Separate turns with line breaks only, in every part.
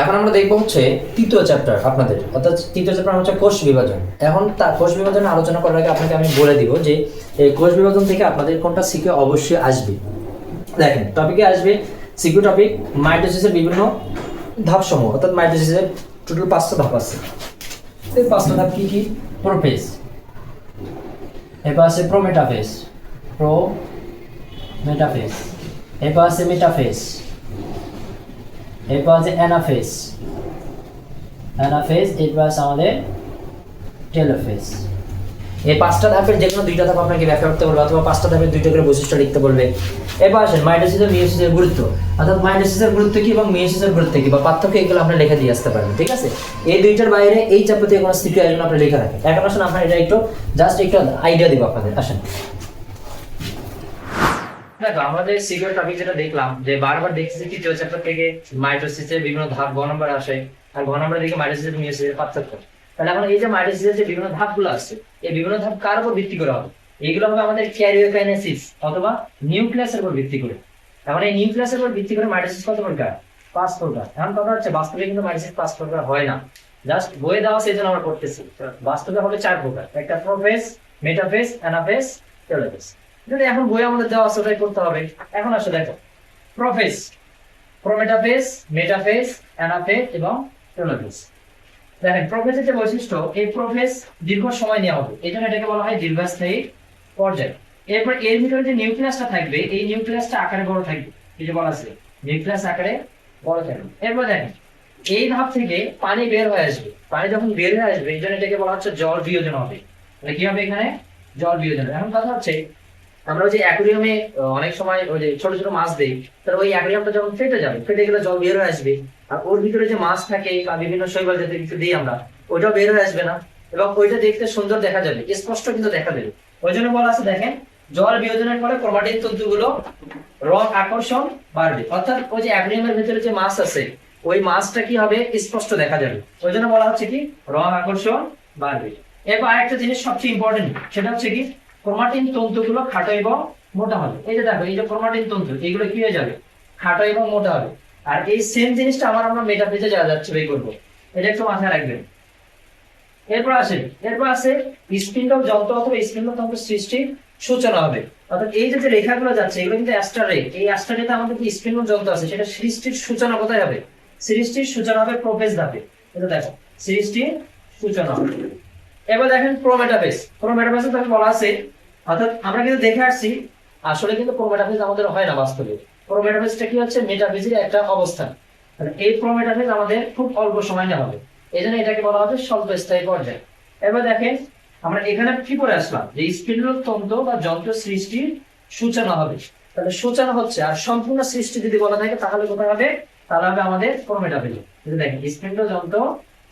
এখন আমরা দেখব হচ্ছে তৃতীয় চ্যাপ্টার আপনাদের। অর্থাৎ তৃতীয় চ্যাপ্টার হচ্ছে কোষ বিভাজন। এখন তার কোষ বিভাজন আলোচনা করার আগে আপনাকে আমি বলে দিব যে এই কোষ বিভাজন থেকে আপনাদের কোনটা শিখে অবশ্যই আসবে। দেখেন টপিকে আসবে সিকিউ টপিক মাইটোসিসের বিভিন্ন ধাপসমূহ। অর্থাৎ মাইটোসিসের টোটাল পাঁচটা ধাপ আছে। এই পাঁচটা ধাপ কি কি? প্রোফেজ এরপর আছে প্রোমেটাফেজ প্রো মেটাফেজ এরপর আছে মেটাফেজ এরপর আছে অ্যানাফেজ অ্যানাফেজ এরপর আছে আমাদের টেলোফেজ এই পাঁচটা ধাপের যে কোনো দুইটা ধাপ আপনাকে ব্যাখ্যা করতে বলবে অথবা পাঁচটা ধাপের দুইটা করে বৈশিষ্ট্য লিখতে বলবে। এরপর আসেন মাইটোসিস ও মিওসিসের গুরুত্ব। অর্থাৎ মাইটোসিসের গুরুত্ব কি এবং মিওসিসের গুরুত্ব কি বা পার্থক্য এগুলো আমরা লিখে দিয়ে আসতে পারবেন ঠিক আছে? এই দুইটার বাইরে এই থেকে কোনো স্থিতি আসবেন আপনি লেখা রাখেন। এখন আসেন, আপনার এটা একটু জাস্ট একটু আইডিয়া দিব আপনাদের। আসেন। দেখো, আমাদের সিকিউর টপিক যেটা দেখলাম, যে বারবার চ্যাপ্টার থেকে মাইটোসিসের বিভিন্ন ধাপ, গ নম্বর আসে, আর গ নম্বর দিকে মাইটোসিস মিওসিসের পার্থক্য। তাহলে এখন এই যে মাইটোসিসের যে বিভিন্ন ধাপগুলো আছে এই বিভিন্ন ধাপ কার উপর ভিত্তি করে হবে? হবে আমাদের ক্যারিওকাইনেসিস অথবা নিউক্লিয়াসের উপর ভিত্তি করে। এখন এই নিউক্লিয়াসের উপর ভিত্তি করে মাইটোসিস কত প্রকার? পাঁচ প্রকার। এখন কথা হচ্ছে, বাস্তবে কিন্তু মাইটোসিস পাঁচ প্রকার হয় না। জাস্ট বইয়ে দেওয়া সেই জন্য আমরা করতেছি। বাস্তবে হবে চার প্রকার। একটা প্রোফেস মেটাফেস অ্যানাফেস টেলোফেস যদি এখন বই আমাদের দেওয়া আছে, ওটাই করতে হবে। এখন আসো, দেখো। প্রোফেস প্রোমেটাফেস মেটাফেস অ্যানাফেস এবং টেলোফেস দেখেন প্রোফেসের যে বৈশিষ্ট্য, এই প্রোফেস দীর্ঘ সময় নেওয়া হবে। এই জন্য এটাকে বলা হয় দীর্ঘস্থায়ী পর্যায়। এরপর এর ভিতরে যে নিউক্লিয়াসটা থাকবে, এই নিউক্লিয়াসটা আকারে বড় থাকবে। এই যে বলা আছে, নিউক্লিয়াস আকারে বড় থাকবে। এরপর দেখেন, এই ধাপ থেকে পানি বের হয়ে আসবে। পানি যখন বের হয়ে আসবে, এই জন্য এটাকে বলা হচ্ছে জল বিয়োজন হবে। তাহলে কি হবে এখানে? জল বিয়োজন এখন কথা হচ্ছে আমরা যে অ্যাকুরিয়ামে অনেক সময় ওই যে ছোট ছোট মাছ দেই, তাহলে ওই অ্যাকুরিয়ামটা যখন ফেটে যাবে, ফেটে গেলে জল বের হয়ে আসবে। আর ওর ভিতরে যে মাছ থাকে বা বিভিন্ন শৈবাল জাতীয় কিছু দিই আমরা, ওইটাও বের হয়ে আসবে না। এবং ওইটা দেখতে সুন্দর দেখা যাবে, স্পষ্ট কিন্তু দেখা যাবে ওই জন্য বলা আছে, দেখেন, জল বিয়োজনের রং, আকর্ষণ বাড়বে। অর্থাৎ ওই যে অ্যাকুরিয়ামের ভিতরে যে মাছ আছে, ওই মাছটা কি হবে? স্পষ্ট দেখা যাবে। ওই জন্য বলা হচ্ছে কি, রং, আকর্ষণ বাড়বে। এরপর আরেকটা জিনিস সবচেয়ে ইম্পর্টেন্ট সেটা হচ্ছে কি ক্রোমাটিন তন্তুগুলো খাটো এবং মোটা হবে। এই যে দেখো, এই যে ক্রোমাটিন তন্তু, এগুলো কি হয়ে যাবে? খাটো এবং মোটা হবে। আর এই সেম জিনিসটা আমার আমরা মেটাফেজে যাওয়া যাচ্ছে, বের করব। এটা একটু মাথায় রাখবেন। এরপর আসে, এরপর আছে স্পিন্ডল যন্ত্র অথবা স্পিন্ডল তন্ত্র সৃষ্টির সূচনা হবে। অর্থাৎ এই যে রেখাগুলো যাচ্ছে, এগুলো কিন্তু অ্যাস্টারে এই অ্যাস্টারেতে আমাদের যে স্পিন্ডল যন্ত্র আছে, সেটা সৃষ্টির সূচনা কোথায় হবে? সৃষ্টির সূচনা হবে প্রোফেজ ধাপে। এটা দেখো, সৃষ্টির সূচনা হবে। এবার দেখেন প্রোমেটাফেস প্রোমেটাফেসে তাকে বলা আছে, অর্থাৎ আমরা কিন্তু দেখে আসছি, আসলে কিন্তু প্রোমেটাফেস আমাদের হয় না বাস্তবে। প্রোমেটাফেসটা কি হচ্ছে? মেটাফিজির একটা অবস্থান। এই প্রোমেটাফেস আমাদের খুব অল্প সময় নেওয়া হবে। এই জন্য এটাকে বলা হচ্ছে স্বল্প স্থায়ী পর্যায়। এবার দেখেন, আমরা এখানে কি করে আসলাম? যে স্পিন্ডল তন্ত্র বা যন্ত্র সৃষ্টির সূচনা হবে। তাহলে সূচনা হচ্ছে, আর সম্পূর্ণ সৃষ্টি যদি বলা থাকে, তাহলে কোথায় হবে? তাহলে হবে আমাদের প্রোমেটাফেজ দেখেন স্পিন্ডল যন্ত্র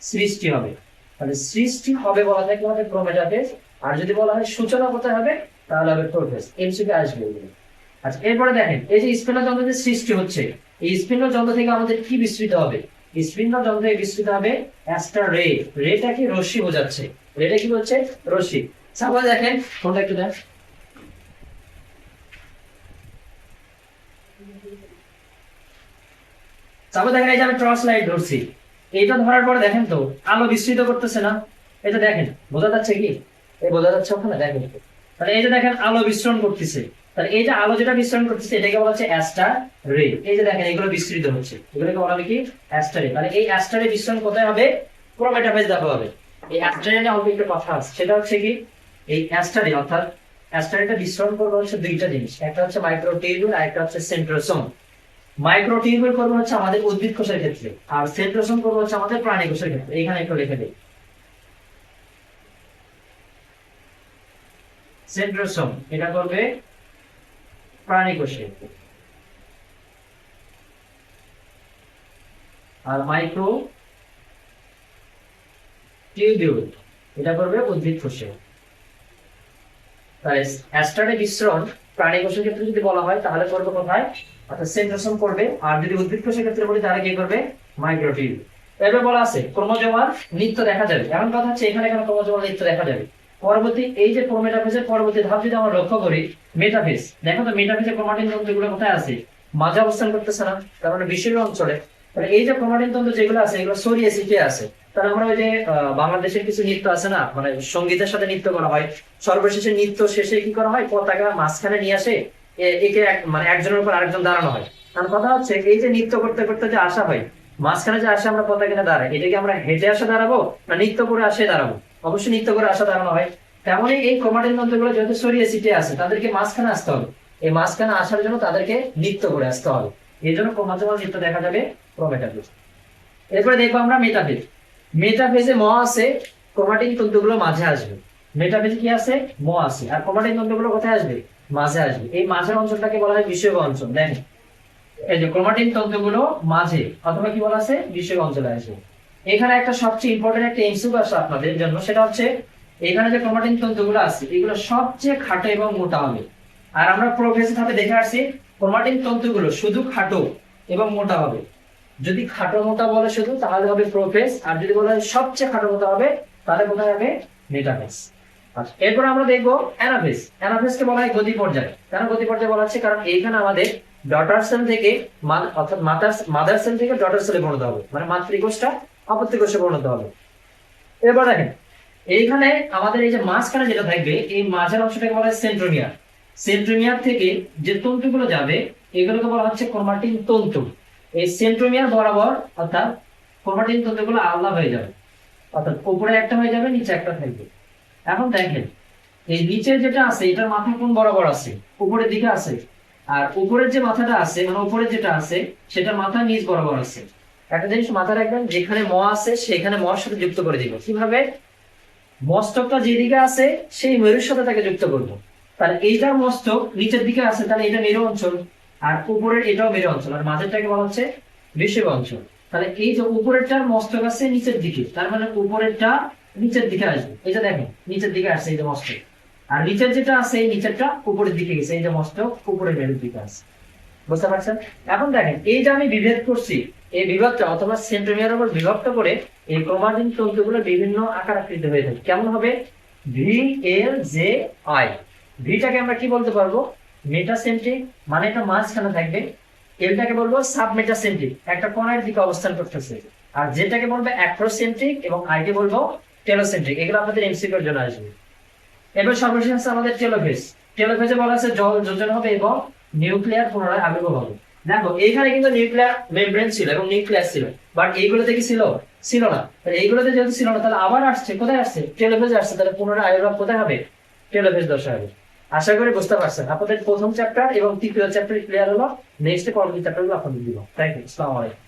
সৃষ্টি হবে। তাহলে সৃষ্টি হবে বলা থাকে আমাদের প্রোমেটাফেজ আর যদি বলা হয় সূচনা কোথায় হবে? তাহলে হবে প্রোফেজ এমসিকে আসবে আচ্ছা এরপরে দেখেন, এই যে স্পিন্ডল যন্ত্র যে সৃষ্টি হচ্ছে, এই স্পিন্ডল যন্ত্র থেকে আমাদের কি বিস্তৃত হবে? স্পিন্ডল যন্ত্র বিস্তৃত হবে অ্যাস্টার রে। রেটা কি রশ্মি বোঝাচ্ছে। রেটা কি হচ্ছে রশ্মি। সাপোজ দেখেন, ফোনটা একটু দেখ সাপোজ দেখেন, এই যে আমি টর্চ লাইট ধরছি। এইটা ধরার পরে দেখেন তো, আলো বিস্তৃত করতেছে না। এটা দেখেন, বোঝা যাচ্ছে কি? এই বোঝা যাচ্ছে ওখানে, দেখেন তাহলে এই যে দেখেন, আলো বিস্তারণ করতেছে। তাহলে এই যে আলো যেটা বিস্তারণ করতেছে, এটাকে বলা হচ্ছে অ্যাস্টার রে। এই যে দেখেন, এগুলো বিস্তৃত হচ্ছে। এগুলোকে বলা হবে কি? অ্যাস্টার তাহলে এই অ্যাস্টার বিস্তারণ কোথায় হবে? প্রোমেটাফেজ দেখা হবে। এই অ্যাস্টার নিয়ে অল্প একটু কথা আছে। সেটা হচ্ছে কি? এই অ্যাস্টারে অর্থাৎ অ্যাস্টারেটা বিস্তারণ করবে হচ্ছে দুইটা জিনিস। একটা হচ্ছে মাইক্রোটিউবুল আর একটা হচ্ছে সেন্ট্রোসোম মাইক্রোটিউবুল করবে হচ্ছে আমাদের উদ্ভিদ কোষের ক্ষেত্রে, আর সেন্ট্রোসোম করবে হচ্ছে আমাদের প্রাণী কোষের ক্ষেত্রে। এখানে একটু লিখে দিই। সেন্ট্রোসোম এটা করবে প্রাণী কোষে। আর মাইক্রো টিউবিউল, এটা করবে উদ্ভিদ কোষে। তাই অ্যাস্টারে মিশ্রণ প্রাণী কোষের ক্ষেত্রে যদি বলা হয়, তাহলে করবে কোথায়? অর্থাৎ সেন্ট্রোসোম করবে। আর যদি উদ্ভিদ কোষের ক্ষেত্রে বলি তাহলে কি করবে বলা আছে, ক্রোমোজোমার নৃত্য দেখা যাবে। এমন কথা হচ্ছে, এখানে এখানে ক্রোমোজোমার নৃত্য দেখা যাবে? পরবর্তী, এই যে পরবর্তী ধাপ যদি আমরা লক্ষ্য করি দেখো তো ক্রোমাটিন কোথায় আছে? মাঝে অবস্থান করতেছে না, তার মানে বিশেষ অঞ্চলে। তাহলে এই যে ক্রোমাটিন তন্তু যেগুলো আছে, এগুলো ছড়িয়ে ছিটিয়ে আছে। তাহলে আমরা ওই যে বাংলাদেশের কিছু নৃত্য আছে না মানে সঙ্গীতের সাথে নৃত্য করা হয়। সর্বশেষে নৃত্য শেষে কি করা হয়? পতাকা মাঝখানে নিয়ে আসে একে এক- মানে একজনের উপর আরেকজন দাঁড়ানো হয়। কারণ কথা হচ্ছে, এই যে নৃত্য করতে করতে যে আসা হয়, মাঝখানে যে আসে আমরা পতাকা দাঁড়াই এটা কি আমরা হেঁটে আসা দাঁড়াবো না নৃত্য করে আসে দাঁড়াবো? অবশ্যই নৃত্য করে আসা দাঁড়ানো হয়। তেমনই এই ক্রোমাটিন তন্ত্রগুলো যেহেতু ছড়িয়ে ছিটিয়ে আছে, তাদেরকে মাঝখানে আসতে হবে। এই মাঝখানে আসার জন্য তাদেরকে নৃত্য করে আসতে হবে। এই জন্য ক্রোমাজমাল নৃত্য দেখা যাবে প্রোমেটাফেজ এরপরে দেখব আমরা মেটাফেজ। মেটাফেজে ম আছে ক্রোমাটিন তন্তুগুলো মাঝে আসবে। মেটাফেজে কি আছে? ম আছে। আর ক্রোমাটিন তন্তুগুলো কোথায় আসবে? মাঝে আসবে। এই মাঝের অঞ্চলটাকে বলা হয় বিষয় অঞ্চল দেখেন। এই যে ক্রোমাটিন তন্তুগুলো মাঝে, অথবা কি বলা আছে? বিষয় অঞ্চলে আসবে এখানে একটা সবচেয়ে ইম্পর্টেন্ট একটা এমসিকিউ আছে আপনাদের জন্য, সেটা হচ্ছে এখানে যে ক্রোমাটিন তন্তুগুলো আছে, এগুলো সবচেয়ে খাটো এবং মোটা হবে। আর আমরা প্রোগ্রেসিভ ভাবে দেখে আসছি ক্রোমাটিন তন্তুগুলো শুধু খাটো এবং মোটা হবে। যদি খাটো মোটা বলে শুধু, তাহলে হবে প্রোফেস আর যদি বলা হয় সবচেয়ে খাটো মোটা হবে, তাহলে কোথায় হবে মেটাফেস এরপর আমরা দেখব অ্যানাফেস। কে বলা হয় গতি পর্যায় কেন গতি পর্যায় বলা হচ্ছে? কারণ এইখানে আমাদের ডটার সেল থেকে অর্থাৎ মাদার মাদার সেল থেকে ডটার সেলে পরিণত হবে। মানে মাতৃকোষটা অপত্যকোষে পরিণত হবে। এবার দেখেন, এইখানে আমাদের এই যে মাঝখানে যেটা থাকবে, এই মাঝের অংশটাকে বলা হয় সেন্ট্রোমিয়ার সেন্ট্রোমিয়ার থেকে যে তন্তুগুলো যাবে, এগুলোকে বলা হচ্ছে ক্রোমাটিন তন্তু। এই সেন্ট্রোমিয়ার বরাবর অর্থাৎ ক্রোমাটিন তন্তুগুলো আলাদা হয়ে যাবে। অর্থাৎ উপরে একটা হয়ে যাবে, নিচে একটা থাকবে। এখন দেখেন, এই নিচে যেটা আছে, এটার মাথা কোন বরাবর আছে? উপরের দিকে আছে। আর উপরের যে মাথাটা আছে মানে উপরের যেটা আছে সেটা মাথা নিচ বরাবর আছে। একটা জিনিস মাথায় রাখবেন, যেখানে ম আছে, সেখানে মর সাথে যুক্ত করে দিব। কীভাবে? মস্তকটা যেদিকে আছে, সেই মেরুর সাথে তাকে যুক্ত করব। তাহলে এইটার মস্তক নিচের দিকে আছে, তাহলে এটা মেরু অঞ্চল, আর উপরের এটাও মেরু অঞ্চল, আর মাঝেরটাকে বলা হচ্ছে বিষয় অঞ্চল। তাহলে এই যে উপরেরটার মস্তক আছে নিচের দিকে, তার মানে উপরেরটা নিচের দিকে আসবে। এই যে দেখেন, নিচের দিকে আসছে এই যে মস্তক আর নিচের যেটা আছে, এই নিচেরটা উপরের দিকে গেছে, এই যে মস্তক উপরের মেরুর দিকে আছে বুঝতে পারছেন? এখন দেখেন, এই যে আমি বিভেদ করছি, এই বিভাগটা অথবা সেন্ট্রোমিয়ার উপর বিভক্ত করে এই ক্রোমাটিন তন্তুগুলো বিভিন্ন আকার আকৃতি হয়ে থাকে। কেমন হবে? ভি এল জে আই ভিটাকে আমরা কি বলতে পারব? মেটাসেন্ট্রিক মানে এটা মাঝখানে থাকবে। এলটাকে বলব? সাব মেটাসেন্ট্রিক একটা কোণের দিকে অবস্থান করতেছে। আর যেটাকে বলব? অ্যাক্রোসেন্ট্রিক এবং আইকে বলব টেলোসেন্ট্রিক এগুলো আমাদের এমসিকিউর জন্য আসবে। এবার সর্বশেষ আছে আমাদের টেলোফেজ টেলোফেজে বলা আছে জল, যোজন হবে এবং নিউক্লিয়ার পুনরায় আবির্ভাব হবে। দেখো, এইখানে কিন্তু নিউক্লিয়ার মেমব্রেন ছিল এবং নিউক্লিয়াস ছিল। বাট এইগুলোতে কি ছিল? ছিল না। এইগুলোতে যেহেতু ছিল না, তাহলে আবার আসছে। কোথায় আসছে? টেলোফেজ আসছে। তাহলে পুনরায় আবির্ভাব কোথায় হবে? টেলোফেজ দশা হবে। আশা করি বুঝতে পারছেন। আপনাদের প্রথম চ্যাপ্টার এবং তৃতীয় চ্যাপ্টার ক্লিয়ার হলো। নেক্সট পরবর্তী চ্যাপ্টারগুলো আপনাদের দিব। থ্যাংক ইউ আসসালামু আলাইকুম।